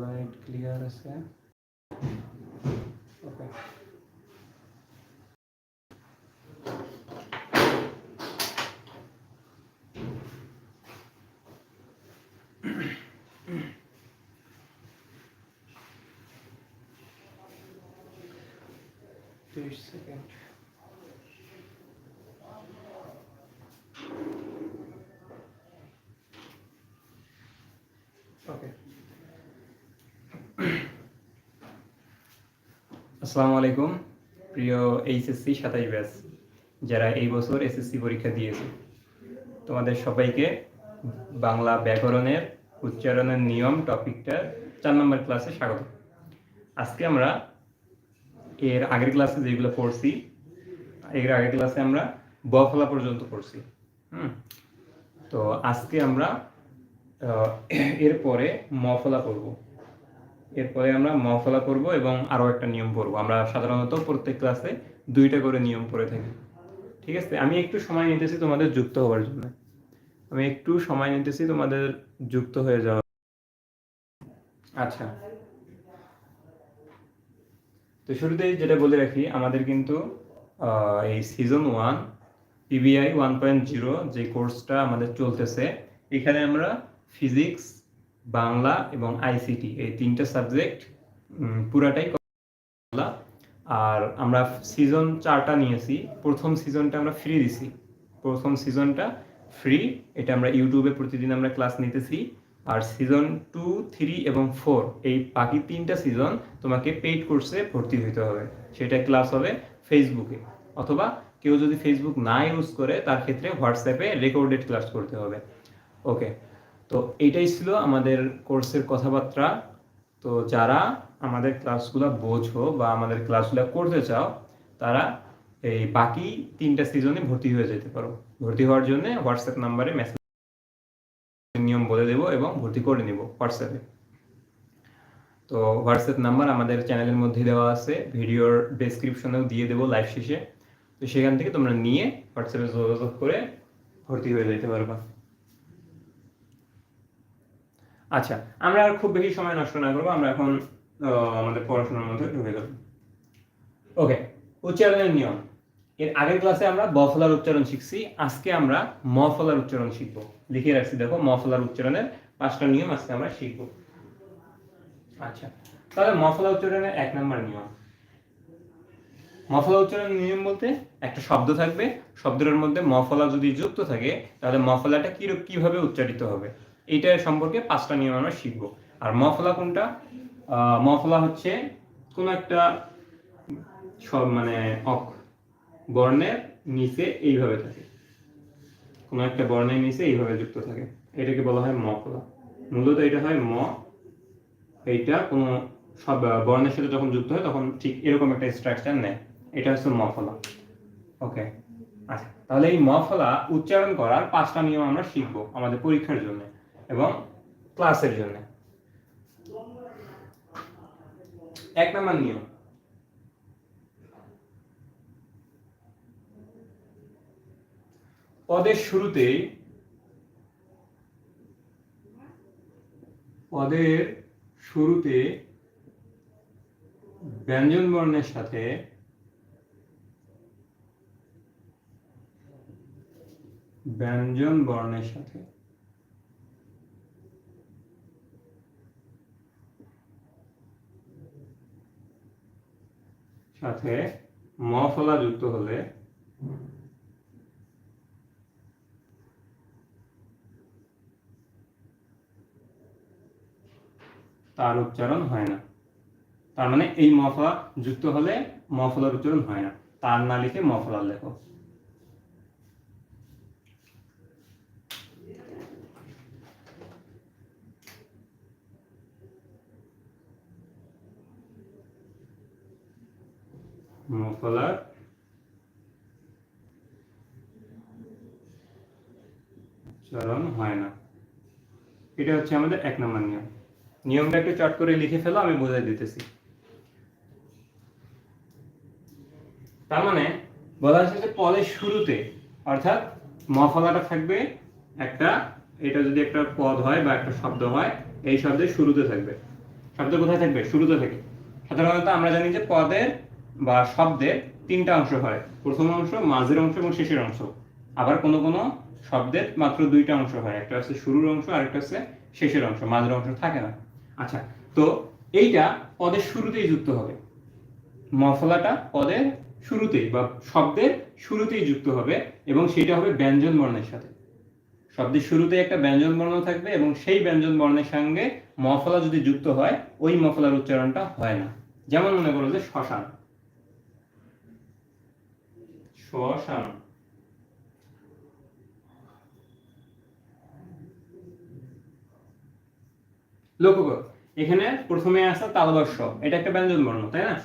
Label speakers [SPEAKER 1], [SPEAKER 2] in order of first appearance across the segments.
[SPEAKER 1] Light clear আছে ওকে তিরিশ second ওকে আসসালামু আলাইকুম, প্রিয় এইচএসসি সাতাশ ব্যাচ, যারা এই বছর এসএসসি পরীক্ষা দিয়েছে। তোমাদের সবাইকে বাংলা ব্যাকরণের উচ্চারণের নিয়ম টপিকটা চার নম্বর ক্লাসে স্বাগত। আজকে আমরা এর আগের ক্লাসে যেগুলো পড়ছি, এর আগের ক্লাসে আমরা ব ফলা পর্যন্ত পড়ছি, হুম? তো আজকে আমরা এরপরে মফলা পড়ব। এরপরে আমরা মফলা পড়ব এবং আরও একটা নিয়ম পড়ব। আমরা সাধারণত প্রত্যেক ক্লাসে দুইটা করে নিয়ম পড়ে থাকি। ঠিক আছে? আমি একটু সময় নিতেছি তোমাদের যুক্ত হওয়ার জন্য। আমি একটু সময় নিতেছি তোমাদের যুক্ত হয়ে যাওয়া আচ্ছা। তো শুরুতেই যেটা বলে রাখি, আমাদের কিন্তু এই season one PBI one point zero যে কোর্সটা আমাদের চলতেছে, এখানে আমরা ফিজিক্স বাংলা এবং আইসিটি, এই তিনটা সাবজেক্ট পুরাটাই বাংলা। আর আমরা সিজন চারটা নিয়েছি। প্রথম সিজনটা আমরা ফ্রি দিছি। প্রথম সিজনটা ফ্রি এটা আমরা ইউটিউবে প্রতিদিন আমরা ক্লাস নিতেছি। আর সিজন টু থ্রি এবং ফোর এই বাকি তিনটা সিজন তোমাকে পেইড কোর্সে ভর্তি হইতে হবে। সেটা ক্লাস হবে ফেসবুকে অথবা কেউ যদি ফেসবুক না ইউজ করে, তার ক্ষেত্রে হোয়াটসঅ্যাপে রেকর্ডেড ক্লাস করতে হবে। ওকে তো এইটাই ছিল আমাদের কোর্সের কথাবার্তা। তো যারা আমাদের ক্লাসগুলো বোঝো বা আমাদের ক্লাসগুলো করতে চাও, তারা এই বাকি তিনটা সিজনে ভর্তি হয়ে যেতে পারো। ভর্তি হওয়ার জন্য হোয়াটসঅ্যাপ নাম্বারে মেসেজ নিয়ম বলে দেবো এবং ভর্তি করে নিব হোয়াটসঅ্যাপে তো হোয়াটসঅ্যাপ নাম্বার আমাদের চ্যানেলের মধ্যে দেওয়া আছে। ভিডিওর ডেসক্রিপশনেও দিয়ে দেবো লাইভ শেষে। তো সেখান থেকে তোমরা নিয়ে হোয়াটসঅ্যাপে যোগাযোগ করে ভর্তি হয়ে যেতে পারবা। আচ্ছা আমরা আর খুব বেশি সময় নষ্ট না করব, আমরা এখন আমাদের পড়াশোনার মধ্যে ঢুকে যাব। ওকে উচ্চারণের নিয়ম। এর আগের ক্লাসে আমরা বফলার উচ্চারণ শিখছি, আজকে আমরা মফলার উচ্চারণ শিখব। লিখে রাখছি, দেখো, মফলার উচ্চারণের পাঁচটা নিয়ম আজকে আমরা শিখব। আচ্ছা তাহলে মফলা উচ্চারণের এক নম্বর নিয়ম। মফলা উচ্চারণের নিয়ম বলতে একটা শব্দ থাকবে, শব্দটার মধ্যে মফলা যদি যুক্ত থাকে, তাহলে মফলাটা কি কীভাবে উচ্চারিত হবে? এইটা সম্পর্কে পাঁচটা নিয়ম আমরা শিখব। আর মফলা কোনটা? মফলা হচ্ছে কোন একটা সব মানে অক বর্ণের নিচে এইভাবে থাকে। কোন একটা বর্ণের নিচে এইভাবে যুক্ত থাকে। এটাকে বলা হয় মফলা। মূলত এটা হয় ম। এইটা কোনো সব বর্ণের সাথে যখন যুক্ত হয় তখন ঠিক এরকম একটা স্ট্রাকচার নেয়। এটা হচ্ছে মফলা। ওকে আচ্ছা। তাহলে এই মফলা উচ্চারণ করার পাঁচটা নিয়ম আমরা শিখব আমাদের পরীক্ষার জন্য। এবং ক্লাসের জন্য। এক নম্বর নিয়ম। পদের শুরুতে পদের শুরুতে ব্যঞ্জন বর্ণের সাথে ব্যঞ্জন বর্ণের সাথে সাথে মফলা যুক্ত হলে তার উচ্চারণ হয় না। তার মানে এই মফলা যুক্ত হলে মফলার উচ্চারণ হয় না। তার না লিখে মফলা লেখো। মফলার উচ্চারণ হয় না। এটা হচ্ছে আমাদের এক নম্বর নিয়ম। নিয়মটা একটু চট করে লিখে ফেলো, আমি বোঝাই দিতেছি। তার মানে বলা হচ্ছে যে পদের শুরুতে, অর্থাৎ মফলাটা থাকবে একটা, এটা যদি একটা পদ হয় বা একটা শব্দ হয়, এই শব্দের শুরুতে থাকবে। শব্দ কোথায় থাকবে? শুরুতে থাকে। সাধারণত আমরা জানি যে পদের বা শব্দের তিনটা অংশ হয়। প্রথম অংশ, মাঝের অংশ এবং শেষের অংশ। আবার কোনো কোনো শব্দের মাত্র দুইটা অংশ হয়। একটা হচ্ছে শুরুর অংশ আর একটা হচ্ছে শেষের অংশ। মাঝের অংশ থাকে না। আচ্ছা তো এইটা পদের শুরুতেই যুক্ত হবে। মফলাটা পদের শুরুতেই বা শব্দের শুরুতেই যুক্ত হবে এবং সেটা হবে ব্যঞ্জন বর্ণের সাথে। শব্দের শুরুতে একটা ব্যঞ্জন বর্ণ থাকবে এবং সেই ব্যঞ্জন বর্ণের সঙ্গে মফলা যদি যুক্ত হয়, ওই মফলার উচ্চারণটা হয় না। যেমন মনে করো যে শ্মশান। শ্মশান লক্ষ্য করো এখানে প্রথমে আছে তালবর্ষ। এটা একটা ব্যঞ্জন বর্ণ তাই না?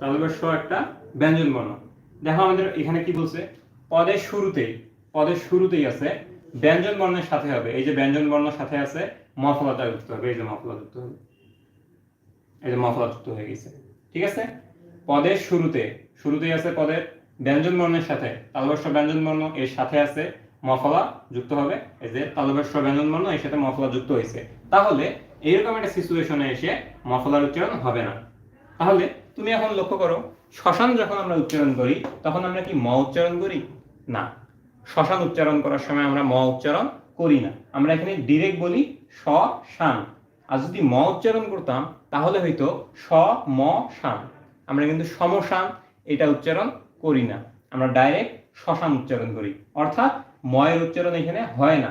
[SPEAKER 1] তালবর্ষ একটা ব্যঞ্জন বর্ণ। দেখো আমাদের এখানে কি বলছে? পদের শুরুতেই পদের শুরুতেই আছে ব্যঞ্জন বর্ণের সাথে হবে। এই যে ব্যঞ্জন বর্ণের সাথে আছে মফলাটা যুক্ত হবে। এই যে মফলা যুক্ত হবে। এই যে মফলা যুক্ত হয়ে গেছে। ঠিক আছে? পদের শুরুতে শুরুতেই আছে পদের ব্যঞ্জন বর্ণের সাথে তালবর্ষ ব্যঞ্জন বর্ণ এর সাথে আছে মফলা যুক্ত হবে। এই যে তালবর্ষ ব্যঞ্জন বর্ণ এর সাথে মফলা যুক্ত হয়েছে। তাহলে এইরকম একটা সিচুয়েশনে এসে মফলার উচ্চারণ হবে না। তাহলে তুমি এখন লক্ষ্য করো, শ্মশান যখন আমরা উচ্চারণ করি, তখন আমরা কি ম উচ্চারণ করি? না। শ্মশান উচ্চারণ করার সময় আমরা ম উচ্চারণ করি না। আমরা এখানে ডিরেক্ট বলি স শান আর যদি ম উচ্চারণ করতাম, তাহলে হয়তো স ম শান আমরা কিন্তু সমশান এটা উচ্চারণ করি না। আমরা ডাইরেক্ট শ্মশান উচ্চারণ করি। অর্থাৎ ময়ের উচ্চারণ এখানে হয় না।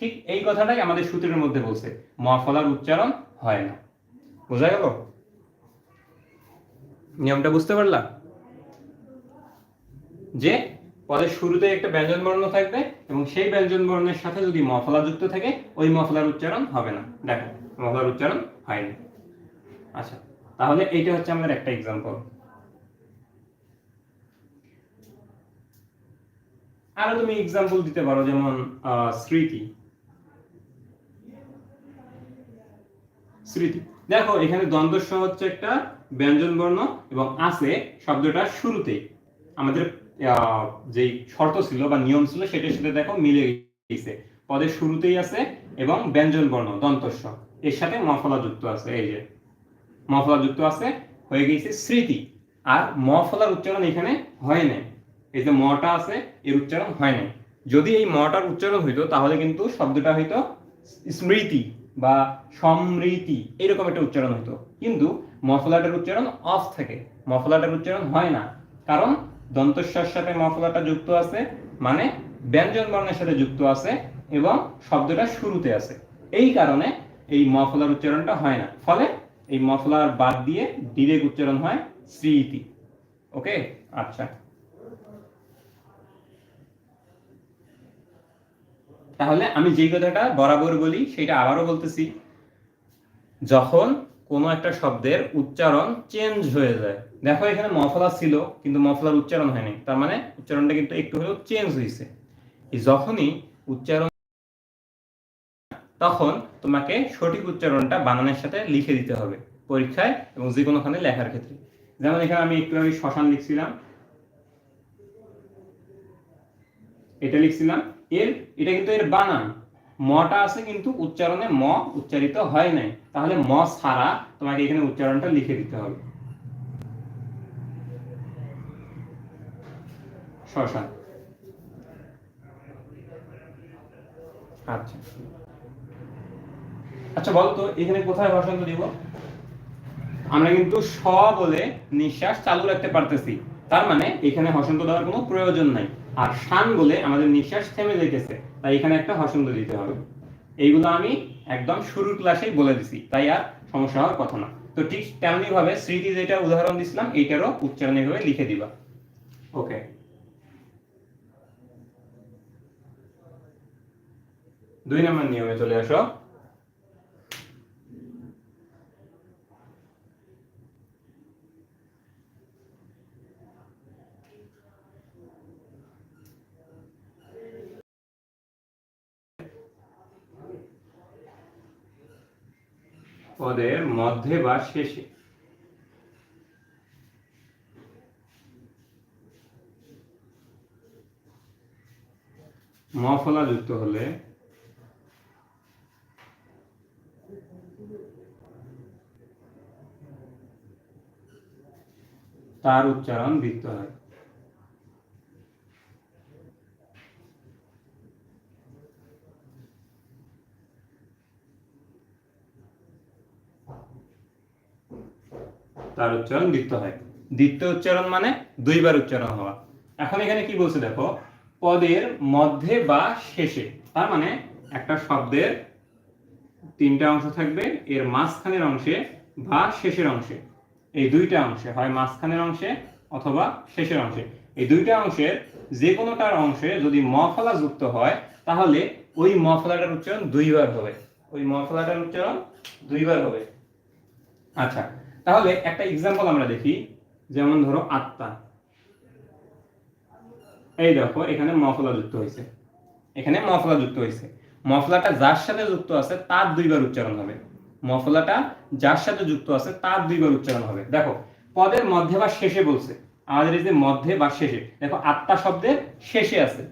[SPEAKER 1] ঠিক এই কথাটাই আমাদের সূত্রের মধ্যে বলছে। ম ফলার উচ্চারণ হয় না। বোঝা গেল? নিয়মটা বুঝতে পারলা? যে পদের শুরুতে একটা ব্যঞ্জন বর্ণ থাকবে এবং সেই ব্যঞ্জন বর্ণের সাথে যদি মফলা যুক্ত থাকে, ওই মফলার উচ্চারণ হবে না। দেখো মফলার উচ্চারণ হয়নি। আচ্ছা তাহলে এইটা হচ্ছে আমাদের একটা এক্সাম্পল আরও তুমি এক্সাম্পল দিতে পারো, যেমন স্মৃতি। স্মৃতি। দেখো, এখানে দ্বন্দ্বস্ব হচ্ছে একটা ব্যঞ্জন বর্ণ এবং আছে শব্দটা শুরুতেই আমাদের যেই শর্ত ছিল বা নিয়ম ছিল, সেটার সাথে দেখো মিলে গেছে। পদের শুরুতেই আছে এবং ব্যঞ্জন বর্ণ, দন্তস্ব। এর সাথে মফলা যুক্ত আছে, এই যে। মফলা যুক্ত আছে, হয়ে গেছে স্মৃতি। আর মফলার উচ্চারণ এখানে হয় নাই। এই যে মটা আছে, এর উচ্চারণ হয় নাই। যদি এই মটার উচ্চারণ হইতো, তাহলে কিন্তু শব্দটা হইতো স্মৃতি বা সমৃতি এরকম একটা উচ্চারণ হতো কিন্তু মফলাটার উচ্চারণ অফ থাকে। মফলাটার উচ্চারণ হয় না। কারণ দন্তস্বর সাথে মফলাটা যুক্ত আছে মানে ব্যঞ্জন বর্ণের সাথে যুক্ত আছে এবং শব্দটা শুরুতে আছে। এই কারণে এই মফলার উচ্চারণটা হয় না। ফলে এই মফলার বাদ দিয়ে ডিরেক্ট উচ্চারণ হয় স্মৃতি। ওকে? আচ্ছা। তাহলে আমি যেই কথাটা বরাবর বলি, সেটা আবারও বলতেছি। যখন কোনো একটা শব্দের উচ্চারণ চেঞ্জ হয়ে যায়, দেখো এখানে মফলা ছিল, কিন্তু মফলার উচ্চারণ হয়নি। তার মানে উচ্চারণটা কিন্তু একটু হলেও চেঞ্জ হয়েছে যখনই উচ্চারণ তখন তোমাকে সঠিক উচ্চারণটা বানানের সাথে লিখে দিতে হবে, পরীক্ষায় এবং যে কোনোখানে লেখার ক্ষেত্রে। যেমন এখানে আমি একটু আমি শ্মশান লিখছিলাম। এটা লিখছিলাম। এর, এটা কিন্তু এর বানান। মটা আছে কিন্তু উচ্চারণে ম উচ্চারিত হয় নাই। তাহলে ম ছাড়া তোমাকে এখানে উচ্চারণটা লিখে দিতে হবে। শ্মশান আচ্ছা। আচ্ছা বলতো এখানে কোথায় বসন্ত দিব? আমরা কিন্তু স বলে নিঃশ্বাস চালু রাখতে পারতেছি। তার মানে এখানে হসন্ত দেওয়ার কোনো প্রয়োজন নাই। আর শান বলে আমাদের নিঃশ্বাস থেমে যেতেছে তাই এখানে একটা হসন্ত দিতে হবে। এইগুলো আমি একদম শুরুর ক্লাসেই বলে দিছি, তাই আর সমস্যা হওয়ার কথা না। তো ঠিক তেমনি ভাবে স্মৃতি যেটা উদাহরণ দিছিলাম, এইটারও উচ্চারণ এইভাবে লিখে দিবা। ওকে দুই নম্বর নিয়মে চলে আসো। পদের মধ্যে বা শেষে। মফলা যুক্ত হলে তার উচ্চারণ বৃত্ত হয়। তার উচ্চারণ বৃত্ত হয়। দ্বিতীয় উচ্চারণ মানে দুইবার উচ্চারণ হওয়া। এখন এখানে কি বলছে দেখো? পদের মধ্যে বা শেষে। তার মানে একটা শব্দের তিনটা অংশ থাকবে, এর মাঝখানের অংশে বা শেষের অংশে। এই দুইটা অংশে হয় মাঝখানের অংশে অথবা শেষের অংশে। এই দুইটা অংশের যে কোনোটার অংশে যদি মফলা যুক্ত হয়, তাহলে ওই মফলাটার উচ্চারণ দুইবার হবে। ওই মফলাটার উচ্চারণ দুইবার হবে। আচ্ছা তাহলে একটা এক্সাম্পল আমরা দেখি, যেমন ধরো আত্মা। এই দেখো, এখানে মফলা যুক্ত হয়েছে। এখানে মফলা যুক্ত হয়েছে। মফলাটা যার সাথে যুক্ত আছে, তার দুইবার উচ্চারণ হবে। মফলাটা যার সাথে যুক্ত আছে, তার দুইবার উচ্চারণ হবে। দেখো, পদের মধ্যে বা শেষে বলছে। আমাদের এই যে মধ্যে বা শেষে, দেখো, আত্মা শব্দের শেষে আছে।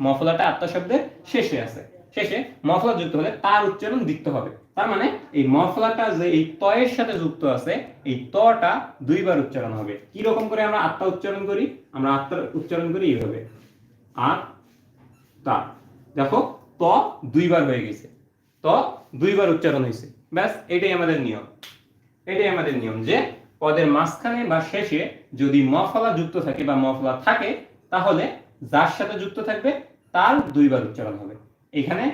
[SPEAKER 1] মফলাটা আত্মা শব্দের শেষে আছে। শেষে মফলা যুক্ত হলে তার উচ্চারণ দিতে হবে। তার মানে এই মফলাটা যে এই তয়ের সাথে যুক্ত আছে, এই তটা দুইবার উচ্চারণ হবে। কি রকম করে আমরা আত্মা উচ্চারণ করি? আমরা আত্মার উচ্চারণ করি এইভাবে। আর তা, দেখো, ত দুইবার হয়ে গেছে। ত দুইবার উচ্চারণ হয়েছে। ব্যাস, এটাই আমাদের নিয়ম। এটাই আমাদের নিয়ম যে পদের মাঝখানে বা শেষে যদি মফলা যুক্ত থাকে বা মফলা থাকে, তাহলে যার সাথে যুক্ত থাকবে, তার দুইবার উচ্চারণ হবে। এখানে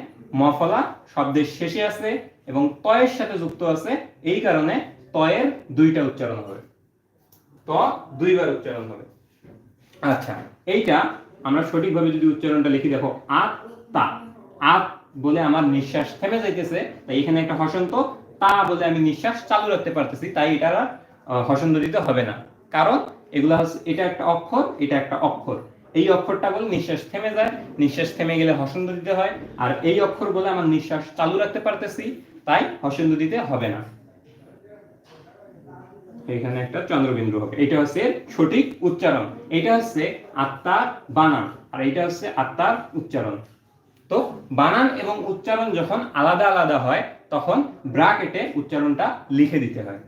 [SPEAKER 1] মফলা শব্দের শেষে আছে এবং তয়ের সাথে যুক্ত আছে, এই কারণে তয়ের দুইটা উচ্চারণ হবে। ত দুইবার উচ্চারণ হবে। আচ্ছা এইটা আমরা সঠিকভাবে যদি উচ্চারণটা লিখি, দেখো আত তা আত বলে আমার নিঃশ্বাস থেমে যাইতেছে, তাই এখানে একটা হসন্ত। তা বলে আমি নিঃশ্বাস চালু রাখতে পারতেছি, তাই এটা আর হসন্ত দিতে হবে না। কারণ এগুলা এটা একটা অক্ষর, এটা একটা অক্ষর। এই অক্ষরটা বলে নিঃশ্বাস থেমে যায়, নিঃশ্বাস থেমে গেলে হসন্ত দিতে হয়। আর এই অক্ষর বলে আমার নিঃশ্বাস চালু রাখতে পারতেছি তাই হসন্ত দিতে হবে না। এখানে একটা চন্দ্রবিন্দু হবে। এটা হচ্ছে সঠিক উচ্চারণ। এটা হচ্ছে আত্মার বানান। আর এটা হচ্ছে আত্মার উচ্চারণ। তো বানান এবং উচ্চারণ যখন আলাদা আলাদা হয়, তখন ব্রাকেটে উচ্চারণটা লিখে দিতে হয়।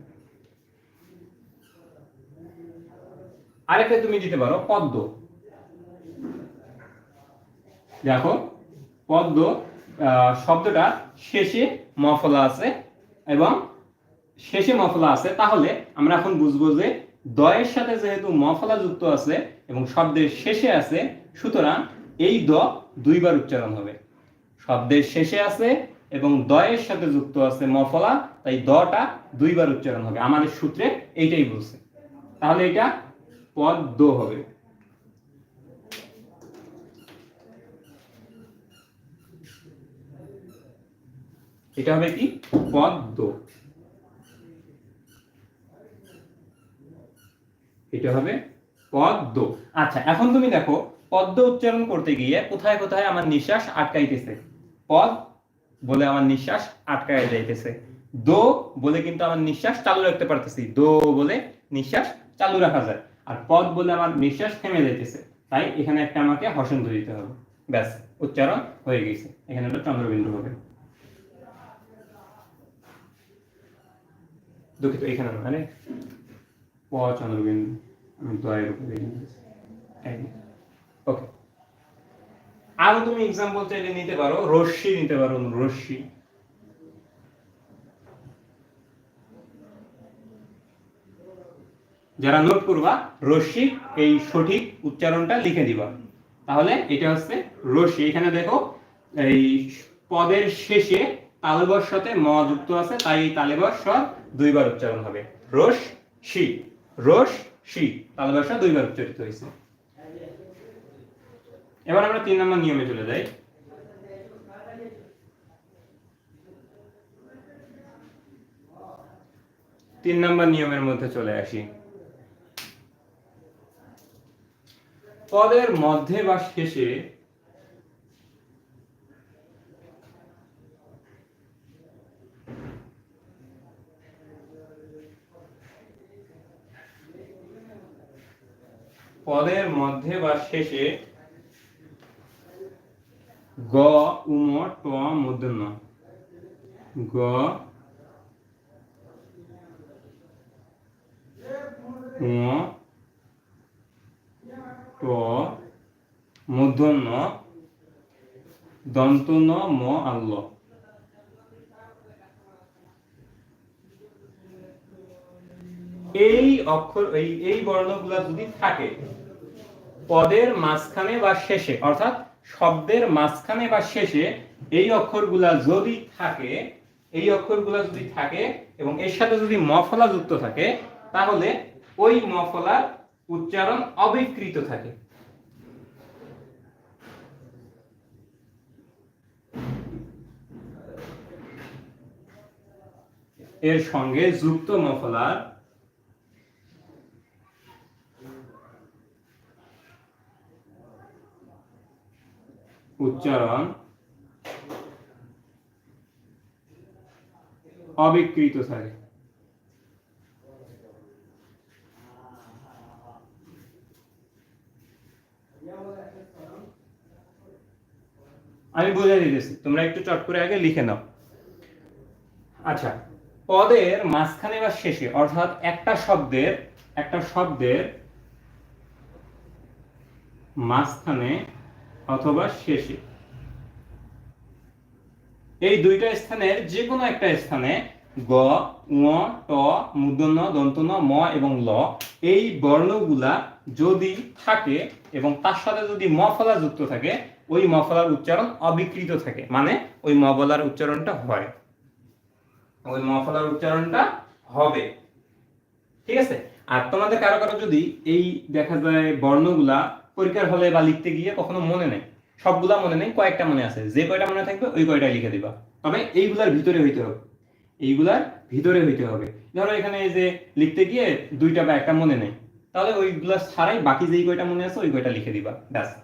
[SPEAKER 1] আরেকটা তুমি দিতে পারো, পদ্ম। দেখো, পদ্ম শব্দটা শেষে মফলা আছে এবং শেষে মফলা আছে। তাহলে আমরা এখন বুঝব যে দয়ের সাথে যেহেতু মফলা যুক্ত আছে এবং শব্দের শেষে আছে, সুতরাং এই দ দুইবার উচ্চারণ হবে। শব্দের শেষে আছে এবং দয়ের সাথে যুক্ত আছে মফলা, তাই দটা দুইবার উচ্চারণ হবে। আমাদের সূত্রে এইটাই বলছে। তাহলে এটা পদ দো হবে। এটা হবে কি? পদ্ম। এটা হবে পদ্ম। আচ্ছা এখন তুমি দেখো, পদ্ম উচ্চারণ করতে গিয়ে কোথায় কোথায় আমার নিঃশ্বাস আটকাইতেছে? পদ বলে আমার নিঃশ্বাস আটকায় যাইতেছে। দো বলে কিন্তু আমার নিঃশ্বাস চালু রাখতে পারতেছি। দো বলে নিঃশ্বাস চালু রাখা যায়। আর পদ বলে আমার নিঃশ্বাস থেমে যাইতেছে। তাই এখানে একটা আমাকে হসন্ত দিতে হবে। ব্যাস, উচ্চারণ হয়ে গেছে। এখানে একটা চন্দ্রবিন্দু হবে। দুঃখিত এখানে মানে আমি দয়ের উপরে ওকে আরও তুমি এক্সাম্পল চাইলে নিতে পারো, রশ্মি নিতে পারো রশ্মি। যারা নোট করবা, রশ্মি, এই সঠিক উচ্চারণটা লিখে দিবা। তাহলে এটা হচ্ছে রশ্মি। এখানে দেখো, এই পদের শেষে তালবর সাথে ম যুক্ত আছে, তাই তালেবর স্বর দুইবার উচ্চারণ হবে। রস, শি। রস, শি। তালবর ভাষা দুইবার উচ্চারিত হয়েছে। এবার আমরা তিন নম্বর নিয়মে চলে যাই। তিন নম্বর নিয়মের মধ্যে চলে আসি। পদের মধ্যে বা শেষে পদের মধ্যে বা শেষে গ উম ট মধ্য গ উম ট মূর্ধন্য দন্ত ম আল্ল এই অক্ষর, এই এই বর্ণগুলা যদি থাকে পদের মাঝখানে বা শেষে, অর্থাৎ শব্দের মাঝখানে বা শেষে এই অক্ষরগুলা যদি থাকে, এই অক্ষরগুলা যদি থাকে এবং এর সাথে যদি মফলা যুক্ত থাকে, তাহলে ওই মফলার উচ্চারণ অবিকৃত থাকে। এর সঙ্গে যুক্ত মফলার উচ্চারণ অবিকৃত থাকে আমি বুঝাই দিতেছি, তোমরা একটু চট করে আগে লিখে নাও। আচ্ছা পদের মাঝখানে বা শেষে, অর্থাৎ একটা শব্দের একটা শব্দের মাঝখানে অথবা শেষে। এই দুইটা স্থানের যে কোনো একটা স্থানে গ, ঙ, ট, মূর্ধন্য, দন্তন্য, ম এবং ল এই বর্ণগুলা যদি থাকে এবং তার সাথে যদি মফলা যুক্ত থাকে, ওই মফলার উচ্চারণ অবিকৃত থাকে। মানে ওই মফলার উচ্চারণটা হয়। ওই মফলার উচ্চারণটা হবে। ঠিক আছে? আর তোমাদের কারও কারও যদি এই দেখা যায় বর্ণগুলা পরীক্ষার হলে বা লিখতে গিয়ে কখনো মনে নেই। সবগুলা মনে নেই, কয়েকটা মনে আছে। যে কয়টা মনে থাকবে, ওই কয়টা লিখে দিবা। তবে এইগুলার ভিতরে হইতে হবে। এইগুলার ভিতরে হইতে হবে। ধরো এখানে এই যে লিখতে গিয়ে দুইটা বা একটা মনে নেই। তাহলে ওইগুলা ছাড়াই বাকি যেই কয়টা মনে আছে, ওই কয়টা লিখে দিবা। ব্যাস।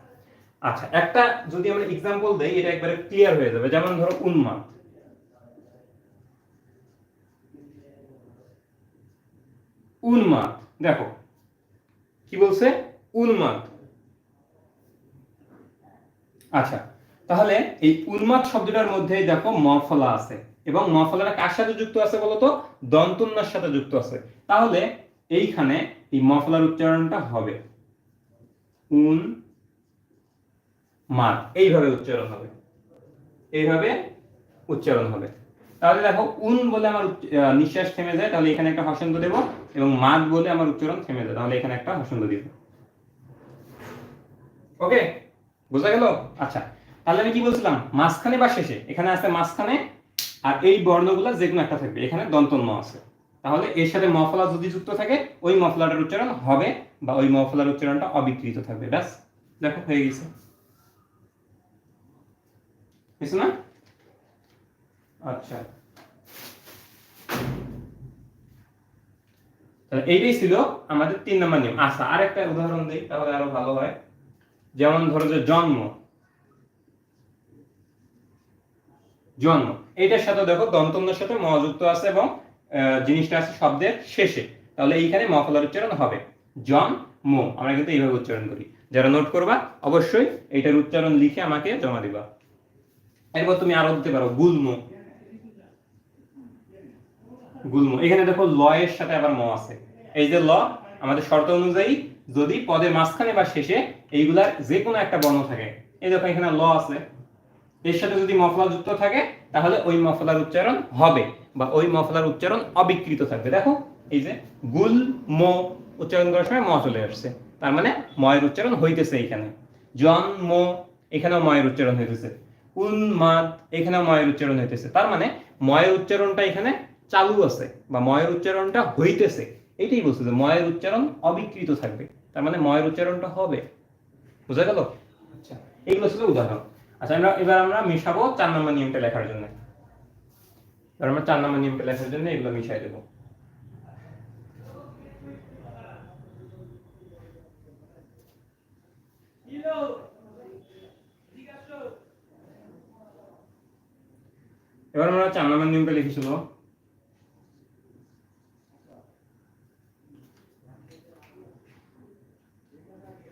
[SPEAKER 1] আচ্ছা একটা যদি আমরা এক্সাম্পল দেই, এটা একবারে ক্লিয়ার হয়ে যাবে। যেমন ধরো উন্মাদ। উন্মাদ, দেখো। কি বলছে? উন্মাদ। আচ্ছা তাহলে এই উন্মাদ শব্দটার মধ্যে দেখো মফলা আছে। এবং মফলাটা কার সাথে যুক্ত আছে বলতো? দন্তন্যার সাথে যুক্ত আছে। তাহলে এইখানে এই মফলার উচ্চারণটা হবে। উন মাদ এইভাবে উচ্চারণ হবে। এইভাবে উচ্চারণ হবে। তাহলে দেখো উন বলে আমার নিঃশ্বাস থেমে যায়, তাহলে এখানে একটা হসন্ত দেব। এবং মাদ বলে আমার উচ্চারণ থেমে যায়, তাহলে এখানে একটা হসন্ত দিব। ওকে? বোঝা গেল? আচ্ছা তাহলে আমি কি বলছিলাম? মাঝখানে বা শেষে। এখানে আছে মাঝখানে, আর এই বর্ণগুলো যে কোনো একটা থাকবে। এখানে দন্তন্য আছে। তাহলে এর সাথে মফলা যদি যুক্ত থাকে, ওই মফলাটার উচ্চারণ হবে বা ওই মফলার উচ্চারণটা অবিকৃত থাকবে। ব্যাস, দেখো, হয়ে গেছে। না? আচ্ছা। এইটাই ছিল আমাদের তিন নম্বর নিয়ম। আচ্ছা আরেকটা উদাহরণ দিই, তাহলে আরও ভালো হয়। যেমন ধরো যে জন্ম। জন্ম। এইটার সাথে দেখো দন্তন্যের সাথে ম যুক্ত আছে এবং জিনিসটা আছে শব্দের শেষে। তাহলে এইখানে মফলার উচ্চারণ হবে। জন মো। আমরা কিন্তু এইভাবে উচ্চারণ করি। যারা নোট করবা, অবশ্যই এইটার উচ্চারণ লিখে আমাকে জমা দিবা। এরপর তুমি আরও দিতে পারো, গুল্ম। গুল্ম। এখানে দেখো ল এর সাথে আবার ম আছে। এই যে ল, আমাদের শর্ত অনুযায়ী যদি পদের মাঝখানে বা শেষে এইগুলার যে কোনো একটা বর্ণ থাকে, এই দেখো এখানে ল আছে, এর সাথে যদি মফলা যুক্ত থাকে, তাহলে ওই মফলার উচ্চারণ হবে বা ওই মফলার উচ্চারণ অবিকৃত থাকবে। দেখো, এই যে গুল, ম উচ্চারণ করার সময় ম চলে আসছে, তার মানে ময়ের উচ্চারণ হইতেছে এখানে জন্ম এখানেও ময়ের উচ্চারণ হইতেছে। উন্মাদ এখানেও ময়ের উচ্চারণ হইতেছে। তার মানে ময়ের উচ্চারণটা এখানে চালু আছে বা ময়ের উচ্চারণটা হইতেছে। এইটাই বলছে যে ময়ের উচ্চারণ অবিকৃত থাকবে। তার মানে ময়ের উচ্চারণটা হবে। বুঝা গেল? আচ্ছা। এইগুলো ছিল উদাহরণ। আচ্ছা আমরা এবার আমরা মিশাবো চার নম্বর নিয়মটা লেখার জন্য। এবার আমরা চার নম্বর নিয়মটা লেখার জন্য এগুলো মিশাই দেবো। এবার আমরা চার নম্বর নিয়মটা লিখেছিল যুক্ত ব্যঞ্জনের সঙ্গে যুক্ত ব্যঞ্জনের সঙ্গে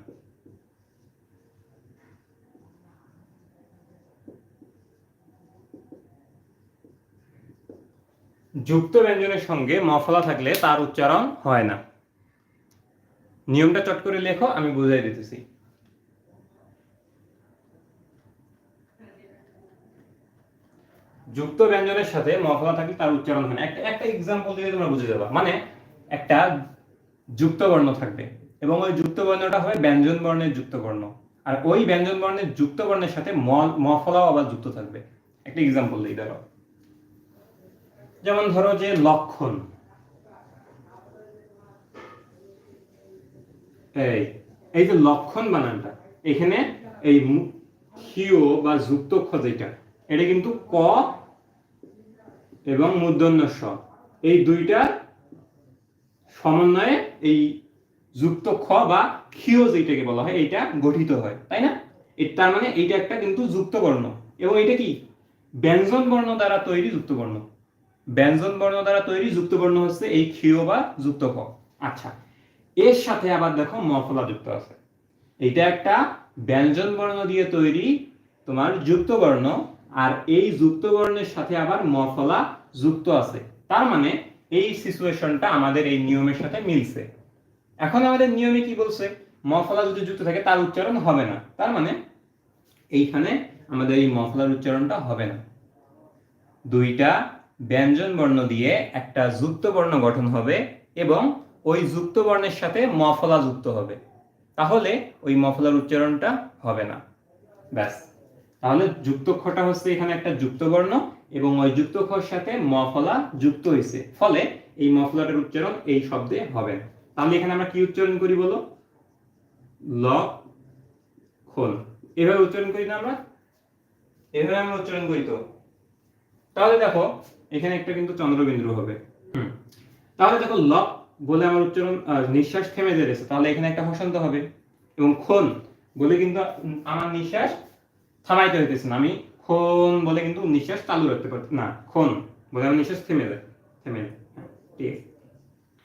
[SPEAKER 1] যুক্ত ব্যঞ্জনের সঙ্গে মফলা থাকলে তার উচ্চারণ হয় না। নিয়মটা চট করে লেখো, আমি বুঝাই দিতেছি। যুক্ত ব্যঞ্জনের সাথে মফলা থাকলে তার উচ্চারণ হয় না। একটা একটা এক্সাম্পল দিয়ে তোমরা বুঝে যাবা। মানে একটা যুক্ত বর্ণ থাকবে এবং ওই যুক্ত বর্ণটা হবে ব্যঞ্জন বর্ণের যুক্ত বর্ণ আর ওই ব্যঞ্জন বর্ণের যুক্ত বর্ণের সাথে মফলাও আবার যুক্ত থাকবে। একটা এক্সাম্পল দিই ধরো যেমন ধরো যে লক্ষণ। এই এই যে লক্ষণ বানানটা, এখানে এই ক্ষীয় বা যুক্ত যেটা এটা কিন্তু ক এবং মূর্ধন্য স এই দুইটা সমন্বয়ে এই যুক্ত খ বা ক্ষীয় যেটাকে বলা হয়, এইটা গঠিত হয়, তাই না? তার মানে এইটা একটা কিন্তু যুক্ত বর্ণ, এবং এটা কি? ব্যঞ্জন বর্ণ দ্বারা তৈরি যুক্ত বর্ণ। ব্যঞ্জন বর্ণ দ্বারা তৈরি যুক্ত বর্ণ হচ্ছে এই ক্ষীয় বা যুক্ত ক। আচ্ছা এর সাথে আবার দেখো মফলা যুক্ত আছে। এইটা একটা ব্যঞ্জন বর্ণ দিয়ে তৈরি তোমার যুক্ত বর্ণ, আর এই যুক্ত বর্ণের সাথে আবার মফলা যুক্ত আছে। তার মানে এই সিচুয়েশনটা আমাদের এই নিয়মের সাথে মিলছে। এখন আমাদের নিয়মে কি বলছে? মফলা যদি যুক্ত থাকে, তার উচ্চারণ হবে না। তার মানে এইখানে আমাদের এই মফলার উচ্চারণটা হবে না। দুইটা ব্যঞ্জন বর্ণ দিয়ে একটা যুক্ত বর্ণ গঠন হবে এবং ওই যুক্ত বর্ণের সাথে মফলা যুক্ত হবে। তাহলে ওই মফলার উচ্চারণটা হবে না। ব্যাস। তাহলে যুক্তক্ষটা হচ্ছে এখানে একটা যুক্ত বর্ণ এবং ওই যুক্তক্ষর সাথে মফলা যুক্ত হয়েছে। ফলে এই মফলাটার উচ্চারণ এই শব্দে হবে না। তাহলে এখানে আমরা কি উচ্চারণ করি বলো? ল, খোল। এভাবে উচ্চারণ করি না আমরা? এভাবে আমরা উচ্চারণ করি তো? তাহলে দেখো এখানে একটা কিন্তু চন্দ্রবিন্দু হবে। তাহলে দেখো লক বলে আমার উচ্চারণ নিঃশ্বাস থেমে যেতেছে তাহলে এখানে একটা হসন্ত হবে এবং খন বলে কিন্তু আমার নিঃশ্বাস থামাইতে হইতেছে না। আমি খন বলে কিন্তু নিঃশ্বাস চালু রাখতে পারছি না খন বলে আমার নিঃশ্বাস থেমে যায় থেমে যায়। হ্যাঁ, ঠিক আছে।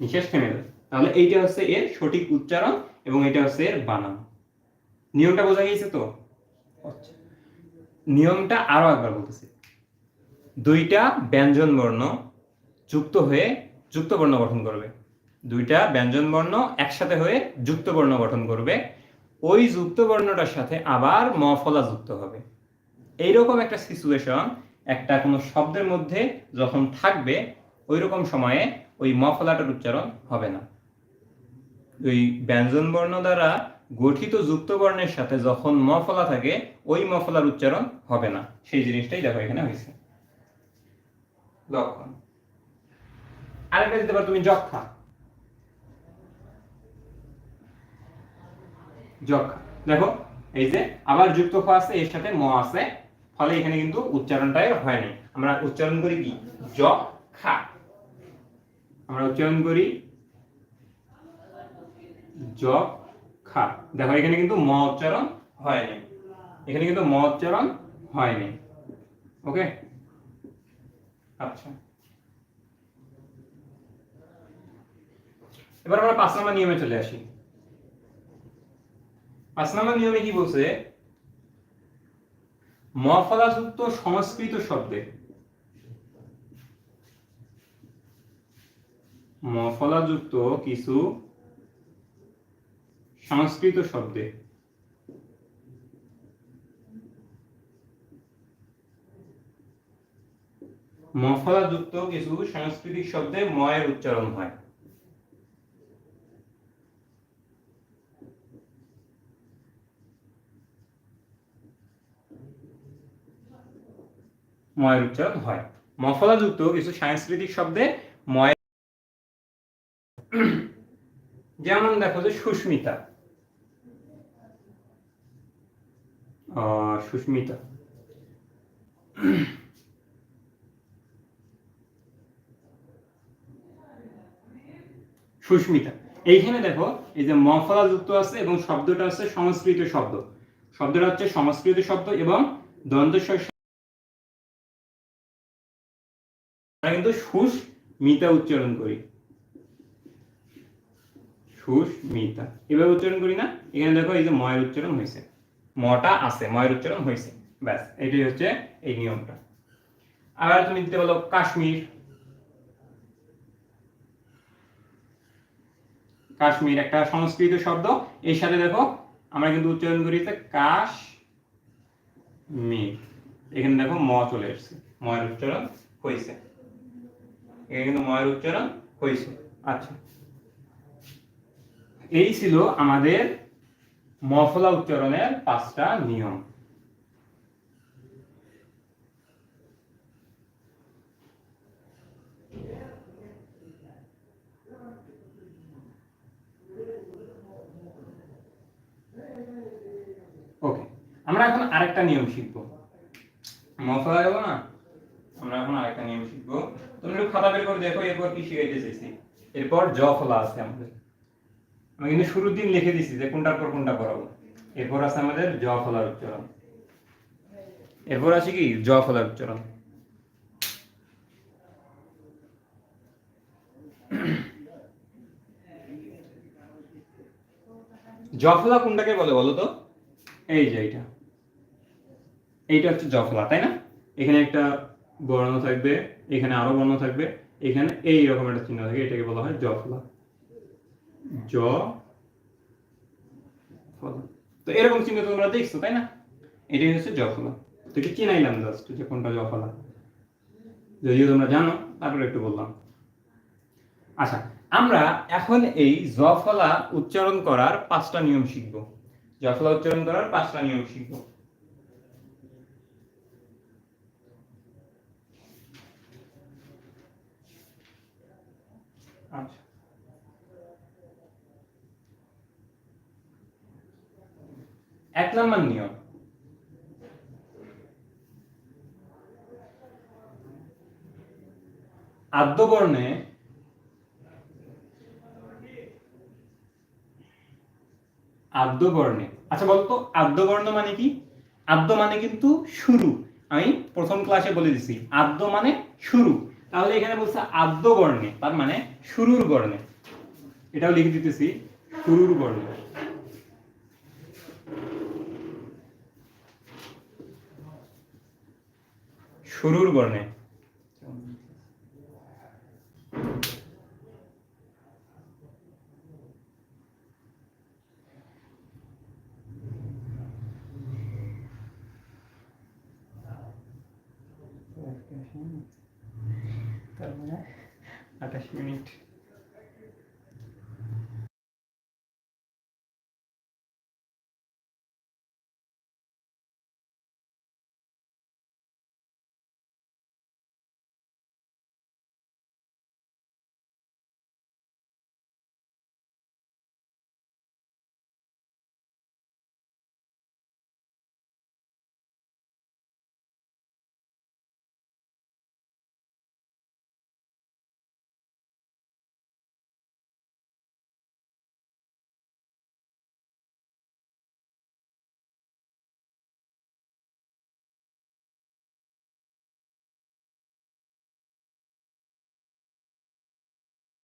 [SPEAKER 1] নিঃশ্বাস থেমে যায়। তাহলে এইটা হচ্ছে এর সঠিক উচ্চারণ এবং এটা হচ্ছে এর বানান। নিয়মটা বোঝা গিয়েছে তো? আচ্ছা। নিয়মটা আরও একবার বলতেছি। দুইটা ব্যঞ্জন বর্ণ যুক্ত হয়ে যুক্ত বর্ণ গঠন করবে। দুইটা ব্যঞ্জন বর্ণ একসাথে হয়ে যুক্ত বর্ণ গঠন করবে। ওই যুক্ত বর্ণটার সাথে আবার মফলা যুক্ত হবে। এইরকম একটা সিচুয়েশন একটা কোনো শব্দের মধ্যে যখন থাকবে ওই রকম সময়ে ওই মফলাটার উচ্চারণ হবে না। ওই ব্যঞ্জন বর্ণ দ্বারা গঠিত যুক্ত বর্ণের সাথে যখন মফলা থাকে, ওই মফলার উচ্চারণ হবে না। সেই জিনিসটাই দেখো এখানে হয়েছে। লক্ষণ। আরেকটা দিতে পারো, তুমি যক্ষা। যক্ষা। দেখো, এই যে আবার যুক্ত খ আছে, এর সাথে ম আছে, ফলে এখানে কিন্তু উচ্চারণটাই আমরা উচ্চারণ করি কি? খা আমরা উচ্চারণ করি দেখো, এখানে কিন্তু ম উচ্চারণ হয়নি এখানে কিন্তু ম উচ্চারণ হয়নি ওকে? আচ্ছা। এবার আমরা পাঁচ নম্বর নিয়মে চলে আসি। পাঁচ নম্বর নিয়মে কি বলছে? মফলাযুক্ত সংস্কৃত শব্দে। মফলাযুক্ত কিছু সংস্কৃত শব্দে। মফলাযুক্ত কিছু সাংস্কৃতিক শব্দে ময়ের উচ্চারণ হয়। ময়ের উচ্চারণ হয়। মফলাযুক্ত কিছু সাংস্কৃতিক শব্দে ময়ের যেমন দেখো যে সুস্মিতা। সুস্মিতা। সুস্মিতা। এইখানে দেখো, এই যে মফলা যুক্ত আছে এবং শব্দটা আছে সংস্কৃত শব্দ। শব্দটা হচ্ছে সংস্কৃত শব্দ এবং দ্বন্দ্ব কিন্তু সুস্মিতা উচ্চারণ করি। সুস্মিতা। এভাবে উচ্চারণ করি না। এখানে দেখো, এই যে ময়ের উচ্চারণ হয়েছে। মটা আছে, ময়ের উচ্চারণ হয়েছে। ব্যাস, এটাই হচ্ছে এই নিয়মটা। আবার তুমি দিতে বলো, কাশ্মীর। কাশ্মীর, একটা সংস্কৃত শব্দ। এর সাথে দেখো, আমরা কিন্তু উচ্চারণ করি কাশ মির এখানে দেখো ম চলে এসেছে। ময়ের উচ্চারণ হয়েছে এখানে কিন্তু ময়ের উচ্চারণ হয়েছে আচ্ছা। এই ছিল আমাদের মফলা উচ্চারণের পাঁচটা নিয়ম ওকে আমরা এখন আরেকটা নিয়ম শিখব। মফলা যাব না? আমরা এখন আরেকটা নিয়ম শিখব। তুমি একটু খাতা বের করে দেখো, এরপর কি শিখাইতে চাইছি। এরপর জ ফলা আছে আমাদের। আমি কিন্তু শুরুর দিন লিখে দিছি যে কোনটার পর কোনটা করাবো। এরপর আছে আমাদের জ ফলার উচ্চারণ। এরপর আছে কি? জ ফলার উচ্চারণ। জফলা কোনটাকে বলে বলো তো? এই যে এইটা। এইটা হচ্ছে জফলা, তাই না? এখানে একটা বর্ণ থাকবে, এখানে আরও বর্ণ থাকবে, এখানে এই রকম একটা চিহ্ন থাকে, এটাকে বলা হয় জফলা। জ তো এরকম চিহ্ন তোমরা দেখছ, তাই না? এটাই হচ্ছে জফলা। তো এটা চিনাইলাম জাস্ট যে কোনটা জফলা। যদিও তোমরা জানো, তারপরে একটু বললাম। আচ্ছা আমরা এখন এই জফলা উচ্চারণ করার পাঁচটা নিয়ম শিখব। জফলা উচ্চারণ করার পাঁচটা নিয়ম শিখব। আচ্ছা এক নম্বর নিয়ম আদ্যবর্ণে আদ্যবর্ণে আচ্ছা বলতো আদ্যবর্ণ মানে কি? আদ্য মানে কিন্তু শুরু। আমি প্রথম ক্লাসে বলে দিছি। আদ্য মানে শুরু। তাহলে এখানে বলছে আদ্য বর্ণে, তার মানে শুরুর বর্ণে। এটাও লিখে দিতেছি, শুরুর বর্ণে। শুরুর বর্ণে। আঠাশ মিনিট